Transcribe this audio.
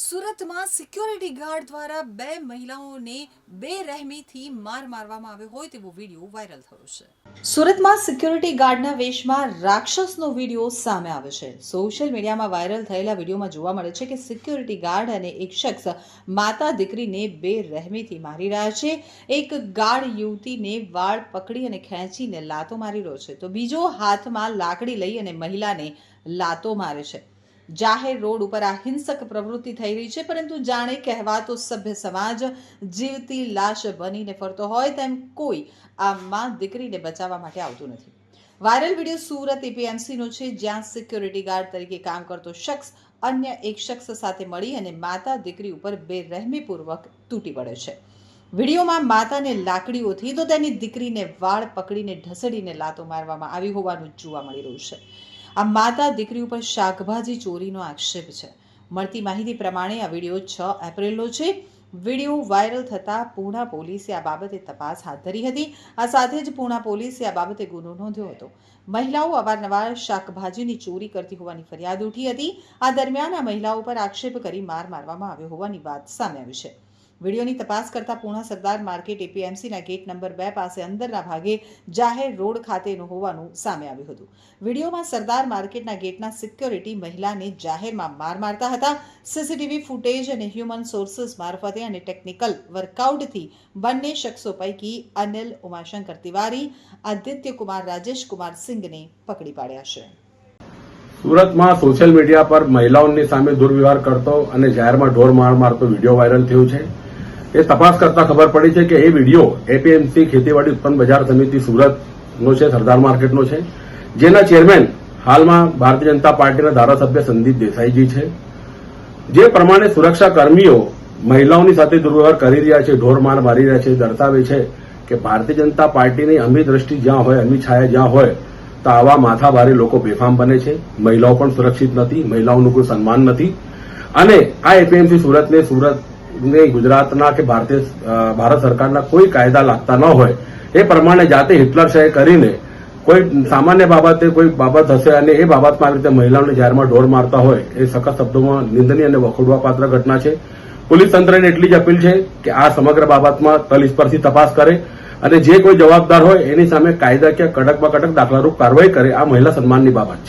સુરતમાં security guard દ્વારા બે મહિલાઓને બે રહેમીથી માર મારવામાં આવ્યો હોય તેવો વીડિયો વાયરલ થયો છે. સુરતમાં સિક્યોરિટી ગાર્ડના વેશમાં રાક્ષસનો વીડિયો સામે આવ્યો છે. સોશિયલ મીડિયામાં વાયરલ થયેલા વિડીયોમાં જોવા મળે છે કે સિક્યોરિટી ગાર્ડ અને એક શખ્સ માતા દીકરીને બે રહેમીથી મારી રહ્યા છે. એક ગાર્ડ યુવતીને વાળ પકડી અને ખેંચીને લાતો મારી રહ્યો છે. તો બીજો હાથમાં લાકડી લઈ અને મહિલાને લાતો મારે છે. જાહેર રોડ ઉપર આ હિંસક પ્રવૃત્તિ થઈ રહી છે, પરંતુ જાણે કહેવાતો સભ્ય સમાજ જીવતી લાશ બનીને ફરતો હોય તેમ કોઈ આ માં દીકરીને બચાવવા માટે આવતું નથી. વાયરલ વીડિયો સુરત એપીએમસીનો છે, જ્યાં સિક્યોરિટી ગાર્ડ તરીકે કામ કરતો શખ્સ અન્ય એક શખ્સ સાથે મળી અને માતા દીકરી ઉપર બેરહેમીપૂર્વક તૂટી પડે છે. વિડીયોમાં માતાને લાકડીઓથી તો તેની દીકરીને વાળ પકડીને ઢસડીને લાતો મારવામાં આવી હોવાનું જોવા મળી રહ્યું છે. આ માતા દીકરી ઉપર શાકભાજી ચોરીનો આક્ષેપ છે. મળતી માહિતી પ્રમાણે આ વીડિયો છ એપ્રિલનો છે. વીડિયો વાયરલ થતાં પૂણા પોલીસે આ બાબતે તપાસ હાથ ધરી હતી. આ સાથે જ પૂણા પોલીસે આ બાબતે ગુનો નોંધ્યો હતો. મહિલાઓ અવારનવાર શાકભાજીની ચોરી કરતી હોવાની ફરિયાદ ઉઠી હતી. આ દરમિયાન આ મહિલાઓ પર આક્ષેપ કરી માર મારવામાં આવ્યો હોવાની વાત સામે આવી છે. વિડીયોની તપાસ કરતા પૂર્ણ સરદાર માર્કેટ એપીએમસીના ગેટ નંબર બે પાસે અંદરના ભાગે જાહેર રોડ ખાતેનું હોવાનું સામે આવ્યું હતું. વિડીયોમાં સરદાર માર્કેટના ગેટના સિક્યોરિટી મહિલાને જાહેરમાં માર મારતા હતા. સીસીટીવી ફૂટેજ અને હ્યુમન સોર્સિસ મારફતે અને ટેકનિકલ વર્કઆઉટથી બંને શખ્સો પૈકી અનિલ ઉમાશંકર તિવારી, આદિત્ય કુમાર, રાજેશ કુમાર સિંઘને પકડી પાડ્યા છે. સુરતમાં સોશિયલ મીડિયા પર મહિલાઓની સામે દુર્વ્યવહાર કરતો અને જાહેરમાં ઢોર માર મારતો વીડિયો વાયરલ થયો છે. એ તપાસ કરતા ખબર પડી છે કે એ વીડિયો એપીએમસી ખેતીવાડી ઉત્પન્ન બજાર સમિતિ સુરતનો છે, સરદાર માર્કેટનો છે, જેના ચેરમેન હાલમાં ભારતીય જનતા પાર્ટીના ધારાસભ્ય સંદીપ દેસાઈજી છે. જે પ્રમાણે સુરક્ષા કર્મીઓ મહિલાઓની સાથે દુર્વ્યવહાર કરી રહ્યા છે ઢોર માર રહ્યા છે, દર્શાવે છે કે ભારતીય જનતા પાર્ટીની અમી દ્રષ્ટિ જ્યાં હોય અમી છાયા જ્યાં હોય, તો આવા માથાભારે લોકો બેફામ બને છે. મહિલાઓ પણ સુરક્ષિત નથી, મહિલાઓનું કોઈ સન્માન નથી. અને આ એપીએમસી સુરતને સુરતને ગુજરાતના કે ભારતીય ભારત સરકારના કોઈ કાયદા લાગતા ન હોય, એ પ્રમાણે જાતે હિટલર શાહી કરીને કોઈ સામાન્ય બાબતે કોઈ બાબત હશે અને એ બાબતમાં આવી રીતે મહિલાઓને જાહેરમાં ઢોર મારતા હોય, એ સખત શબ્દોમાં નિંદનીય અને વખોડવા પાત્ર ઘટના છે. પોલીસ તંત્રને એટલી જ અપીલ છે કે આ સમગ્ર બાબતમાં તલસ્પર્શી તપાસ કરે અને જે કોઈ જવાબદાર હોય એની સામે કાયદાકીય કડકમાં કડક દાખલારૂપ કાર્યવાહી કરે, આ મહિલા સન્માનની બાબત છે.